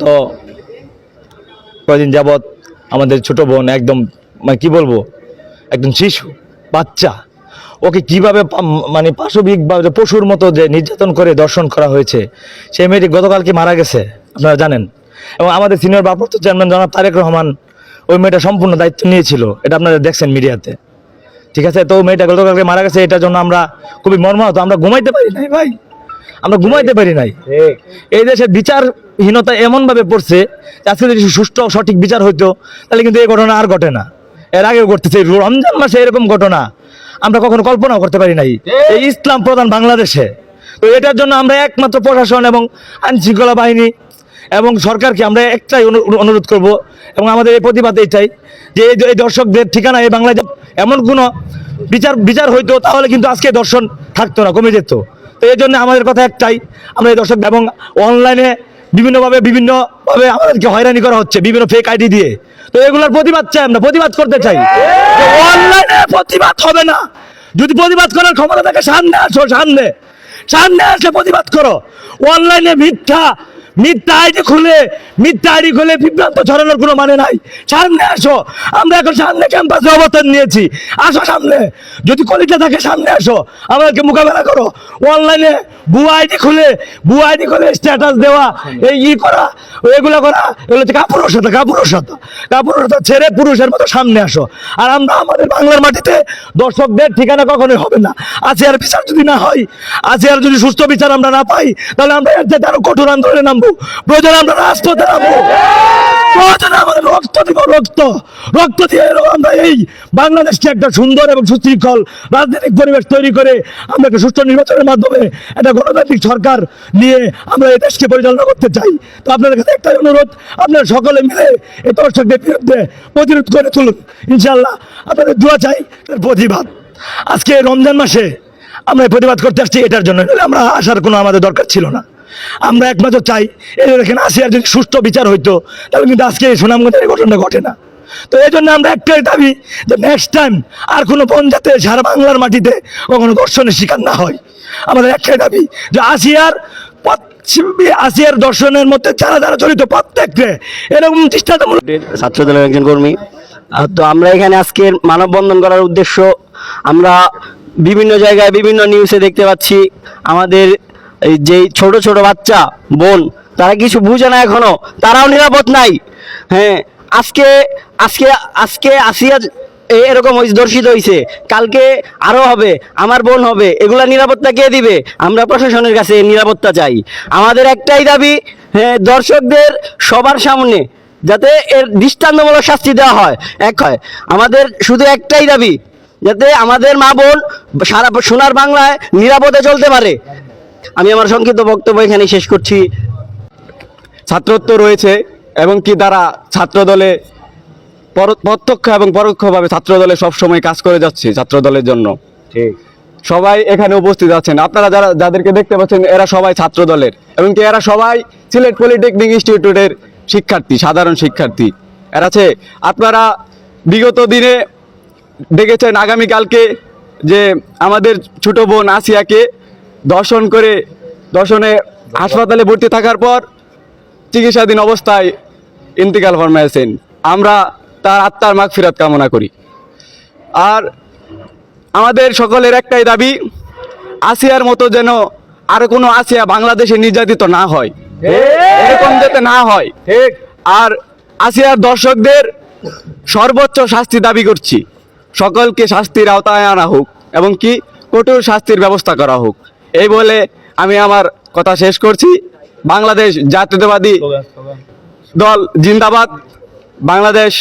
তো কয়দিন যাবৎ আমাদের ছোট বোন একদম মানে কি বলব, একদম শিশু, বাচ্চা, ওকে কীভাবে মানে পাশবিক বা পশুর মতো যে নির্যাতন করে দর্শন করা হয়েছে, সেই মেয়েটি গতকালকে মারা গেছে, আপনারা জানেন। এবং আমাদের সিনিয়র ভারপ্রাপ্ত চেয়ারম্যান জনাব তারেক রহমান ওই মেয়েটা সম্পূর্ণ দায়িত্ব নিয়েছিল, এটা আপনারা দেখছেন মিডিয়াতে। ঠিক আছে? তো মেয়েটা গতকালকে মারা গেছে, এটার জন্য আমরা খুবই মর্মাহত, আমরা ঘুমাইতে পারি নাই ভাই। আমরা ঘুমাইতে পারি নাই। এই দেশের বিচারহীনতা এমন ভাবে পড়ছে আজকে যদি সুষ্ঠু সঠিক বিচার হইতো তাহলে কিন্তু এই ঘটনা আর ঘটে না। এর আগেও ঘটতেছে রমজান মাসে এরকম ঘটনা। আমরা কখনো কল্পনাও করতে পারি নাই। এই ইসলাম প্রধান বাংলাদেশে। তো এটার জন্য আমরা একমাত্র প্রশাসন এবং আইন শৃঙ্খলা বাহিনী এবং সরকারকে আমরা একটাই অনুরোধ করব এবং আমাদের এই প্রতিবাদ এইটাই যে এই এই দর্শকদের ঠিকানা এই বাংলায় এমন কোনো বিচার বিচার হইতো তাহলে কিন্তু আজকে দর্শন থাকতো না কমে যেত। তো এই জন্য আমাদের কথা একটাই, আমরা এই দর্শক এবং অনলাইনে বিভিন্নভাবে বিভিন্নভাবে আমাদেরকে হয়রানি করা হচ্ছে বিভিন্ন ফেক আইডি দিয়ে। তো এগুলোর প্রতিবাদ চাই আমরা, প্রতিবাদ করতে চাই। অনলাইনে প্রতিবাদ হবে না। যদি প্রতিবাদ করার ক্ষমতা থাকে, সামনে আসো, সামনে। সামনে আসে প্রতিবাদ করো। অনলাইনে মিথ্যা মিথ্যা আইডি খুলে মিথ্যা আইডি খুলে বিভ্রান্ত ছড়ানোর কোনো মানে নাই। সামনে আসো, আমরা এখন সামনে ক্যাম্পাসে অবস্থান নিয়েছি। আসো সামনে। যদি কলিটা থাকে, সামনে আসো। আমাদেরকে মোকাবেলা করো। অনলাইনে বুয়া আইডি খুলে বুয়া আইডি খুলে স্ট্যাটাস দেওয়া, এই ই করা, এগুলো করা, এগুলো হচ্ছে কাপুরুষতা কাপুরুষতা কাপুরুষতা ছেড়ে পুরুষের মতো সামনে আসো। আর আমরা আমাদের বাংলার মাটিতে দর্শকদের ঠিকানা কখনোই হবে না। আসিয়ার বিচার যদি না হয় আসিয়ার যদি সুস্থ বিচার আমরা না পাই, তাহলে আমরা এর আরও কঠোর আন্দোলনে নামবো। প্রয়োজনে আমরা রাজপথে নামবো। প্রয়োজনে আমাদের রক্ত দিব, রক্ত। রক্ত দিয়ে আমরা এই বাংলাদেশকে একটা সুন্দর এবং সুশৃঙ্খল রাজনৈতিক পরিবেশ তৈরি করে আমরা একটা সুষ্ঠু নির্বাচনের মাধ্যমে একটা গণতান্ত্রিক সরকার নিয়ে আমরা এই দেশকে পরিচালনা করতে চাই। তো আপনাদের কাছে একটাই অনুরোধ, আপনারা সকলে মিলে এই দর্শকদের বিরুদ্ধে প্রতিরোধ করে তুলুন। ইনশাল্লাহ আপনাদের দোয়া চাই প্রতিবাদ। আজকে রমজান মাসে আমরা প্রতিবাদ করতে আসছি এটার জন্য। আমরা আসার কোনো আমাদের দরকার ছিল না। আমরা একমাত্র চাই, এই এখানে আসিয়ার যদি সুষ্ঠু বিচার হইতো, তাহলে কিন্তু আজকে এই সুনামগঞ্জের ঘটনা ঘটে না। তো এই জন্য আমরা একটাই দাবি যে নেক্সট টাইম আর কোনো বোন যাতে সারা বাংলার মাটিতে কখনো দর্শনের শিকার না হয়। আমাদের একটাই দাবি যে আসিয়ার আসিয়ার দর্শনের মধ্যে যারা যারা জড়িত প্রত্যেককে এরকম দৃষ্টান্তমূলক ছাত্র দলের একজন কর্মী। তো আমরা এখানে আজকের মানববন্ধন করার উদ্দেশ্য আমরা বিভিন্ন জায়গায় বিভিন্ন নিউজে দেখতে পাচ্ছি। আমাদের এই যে ছোট ছোট বাচ্চা, বোন, তারা কিছু বুঝে না এখনও, তারাও নিরাপদ নাই। হ্যাঁ আজকে আজকে আজকে আসিয়া এরকম দর্শিত হয়েছে কালকে আরও হবে, আমার বোন হবে, এগুলা নিরাপত্তা কে দিবে? আমরা প্রশাসনের কাছে নিরাপত্তা চাই। আমাদের একটাই দাবি হ্যাঁ দর্শকদের সবার সামনে যাতে এর দৃষ্টান্তমূলক শাস্তি দেওয়া হয়। এক হয়, আমাদের শুধু একটাই দাবি, যাতে আমাদের মা বোন সারা সোনার বাংলায় নিরাপদে চলতে পারে। আমি আমার সংক্ষিপ্ত বক্তব্য এখানে শেষ করছি। ছাত্রত্ব রয়েছে এবং কি তারা ছাত্র দলে প্রত্যক্ষ এবং পরোক্ষভাবে ছাত্র দলে সবসময় কাজ করে যাচ্ছে ছাত্র দলের জন্য সবাই এখানে উপস্থিত আছেন। আপনারা যারা যাদেরকে দেখতে পাচ্ছেন এরা সবাই ছাত্র দলের এবং কি এরা সবাই সিলেট পলিটেকনিক ইনস্টিটিউটের শিক্ষার্থী সাধারণ শিক্ষার্থী। এরা আছে। আপনারা বিগত দিনে দেখেছেন আগামীকালকে যে আমাদের ছোট বোন আসিয়াকে দর্শন করে দর্শনে হাসপাতালে ভর্তি থাকার পর চিকিৎসাধীন অবস্থায় ইন্তিকাল ফরমাইছেন আমরা তার আত্মার মাগ ফিরাত কামনা করি। আর আমাদের সকলের একটাই দাবি আসিয়ার মতো যেন আর কোনো আসিয়া বাংলাদেশে নির্যাতিত না হয়। এরকম যাতে না হয়। আর আসিয়ার দর্শকদের সর্বোচ্চ শাস্তি দাবি করছি। সকলকে শাস্তির আওতায় আনা হোক এবং কি কঠোর শাস্তির ব্যবস্থা করা হোক। এই বলে আমি আমার কথা শেষ করছি। বাংলাদেশ জাতীয়তাবাদী দল জিন্দাবাদ। বাংলাদেশ